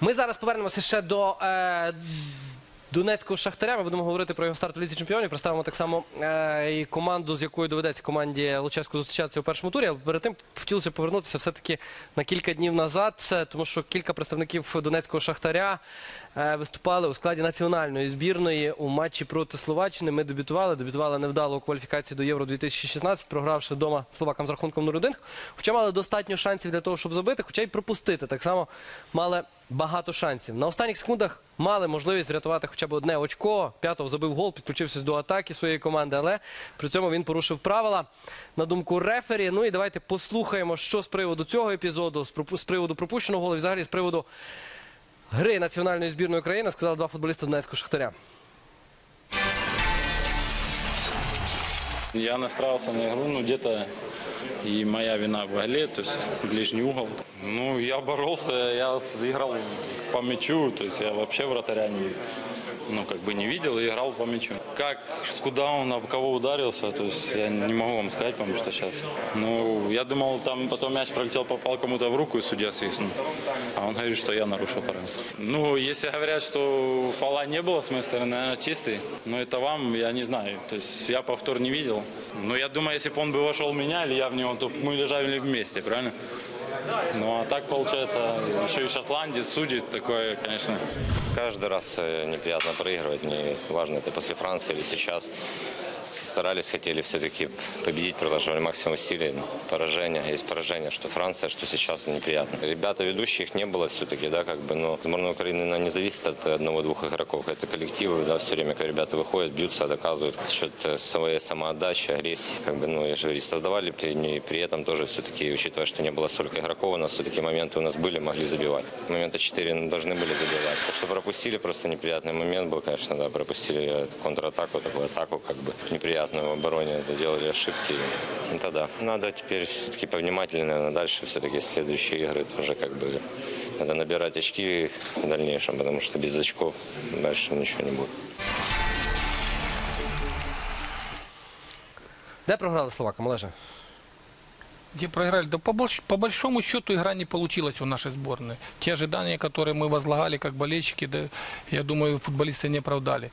Ми зараз повернемося ще до е, Донецького Шахтаря. Ми будемо говорити про його старт в Лізі Чемпіонів. Представимо так само е, і команду, з якою доведеться команді Луческу зустрічатися у першому турі. Але перед тим хотілося повернутися все-таки на кілька днів назад, тому що кілька представників Донецького Шахтаря е, виступали у складі національної збірної у матчі проти Словаччини. Ми дебютували. Дебютували невдало у кваліфікації до Євро 2016, програвши вдома словакам з рахунком 0-1. Хоча мали достатньо шансів для того, щоб забити, хоча й пропустити. Так само мали багато шансів. На останніх секундах мали можливість врятувати хоча б одне очко. П'ятов забив гол, підключився до атаки своєї команди, але при цьому він порушив правила на думку рефері. Ну і давайте послухаємо, що з приводу цього епізоду, з приводу пропущеного голу, і взагалі з приводу гри національної збірної України сказали два футболісти Донецького Шахтаря. Я настраивался на игру, ну где-то и моя вина в голе, то есть ближний угол. Ну, я боролся, я играл по мячу, то есть я вообще вратаря не, ну, как бы не видел и играл по мячу. Как, куда он, об кого ударился, то есть я не могу вам сказать, потому что сейчас. Ну, я думал, там потом мяч пролетел, попал кому-то в руку, и судья свистнул. А он говорит, что я нарушил правила. Ну, если говорят, что фола не было с моей стороны, наверное, чистый. Но это вам, я не знаю. То есть я повтор не видел. Но я думаю, если бы он бы вошел в меня или я в него, то мы лежали вместе, правильно? Ну, а так получается, еще и шотландец судит, такое, конечно, Каждый раз э, неприятно проигрывать, не важно это после Франции или сейчас. Старались, хотели все-таки победить, приложили максимум усилий. но Поражение, есть поражение, что Франция, что сейчас неприятно. Ребята ведущих не было все-таки, да, как бы, но сборная Украины она не зависит от одного-двух игроков. Это коллективы, да, все время, когда ребята выходят, бьются, доказывают за счет э, своей самоотдачи, агрессии. Как бы, ну, я же говорю, создавали при, не- при этом тоже все-таки, учитывая, что не было столько игроков, у нас все-таки моменты у нас были, могли забивать. Момента 4 должны были забивать. То, что пропустили, просто неприятный момент был, конечно, да, пропустили э, контратаку, такую атаку, как бы неприятную в обороне, это делали ошибки. И тогда надо теперь все-таки повнимательнее, наверное, дальше все-таки следующие игры тоже как бы надо набирать очки в дальнейшем, потому что без очков дальше ничего не будет. Де програли словакам, Олеже? Где проиграли? Да по, больш- по большому счету игра не получилась у нашей сборной. Те ожидания, которые мы возлагали как болельщики, да, я думаю, футболисты не оправдали.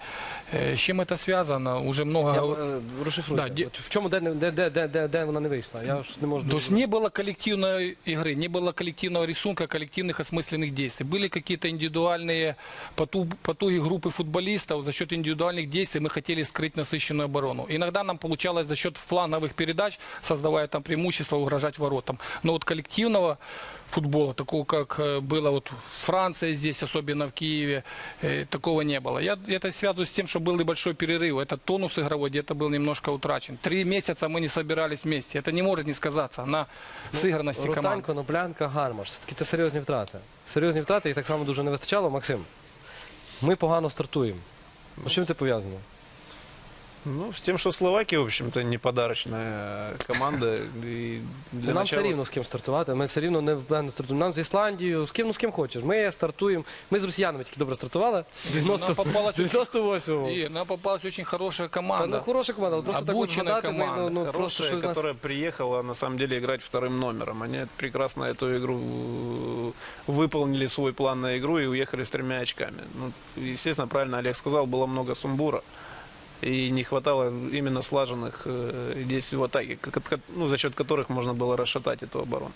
Э, С чем это связано? Уже много... Я, говор- е, розшифруйте. Да, ді- От в чому де, не- де, де, де, де, де вона не вийшла? Я ж не можу. То есть не было коллективной игры, не было коллективного рисунка, коллективных осмысленных действий. Были какие-то индивидуальные поту- потуги группы футболистов. За счет индивидуальных действий мы хотели скрыть насыщенную оборону. Иногда нам получалось за счет фланговых передач, создавая там преимущество, угрожать воротам. Но вот коллективного футбола, такого как э, было вот с Францией здесь, особенно в Киеве, э, такого не было. Я это связываю с тем, что был и большой перерыв. Этот тонус игровой где-то был немножко утрачен. Три месяца мы не собирались вместе. Это не может не сказаться на сыгранности команды. Ротань, Коноплянка, Гармаш. Все-таки це серйозні втрати. Серйозні втрати, їх так само дуже не вистачало. Максим, ми погано стартуємо. З чим це пов'язано? Ну, с тем, что Словакия, в общем-то, не подарочная команда. И для нам начала... все рівно з ким стартувати. Ми все рівно не впевнено стартуємо. Нам з Ісландією, з ким, ну з ким хочеш. Ми стартуємо. Ми з росіянами тільки добре стартували. В 90 Нам попалась очень- 98-му. И нам попалась очень хорошая Та, команда. ну, хороша команда, але просто так от Обучена згадати, ми, ну, команда, ну, просто Хорошая, що з нас... которая приехала на самом деле играть вторым номером. Они прекрасно эту игру э, выполнили свой план на игру и уехали с тремя очками. Ну, естественно, правильно Олег сказал, было много сумбура. И не хватало именно слаженных э, действий в атаке, ко- ко- ну, за счет которых можно было расшатать эту оборону.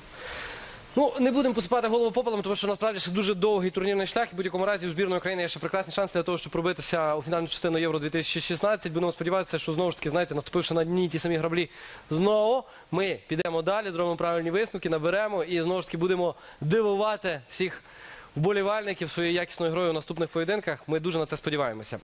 Ну, не будемо посипати голову попелом, тому що насправді ще дуже довгий турнірний шлях. І в будь-якому разі у збірної України є ще прекрасний шанс для того, щоб пробитися у фінальну частину Євро 2016. Будемо сподіватися, що знову ж таки, знаєте, наступивши на дні ті самі граблі, знову ми підемо далі, зробимо правильні висновки, наберемо і знову ж таки будемо дивувати всіх вболівальників своєю якісною грою у наступних поєдинках. Ми дуже на це сподіваємося.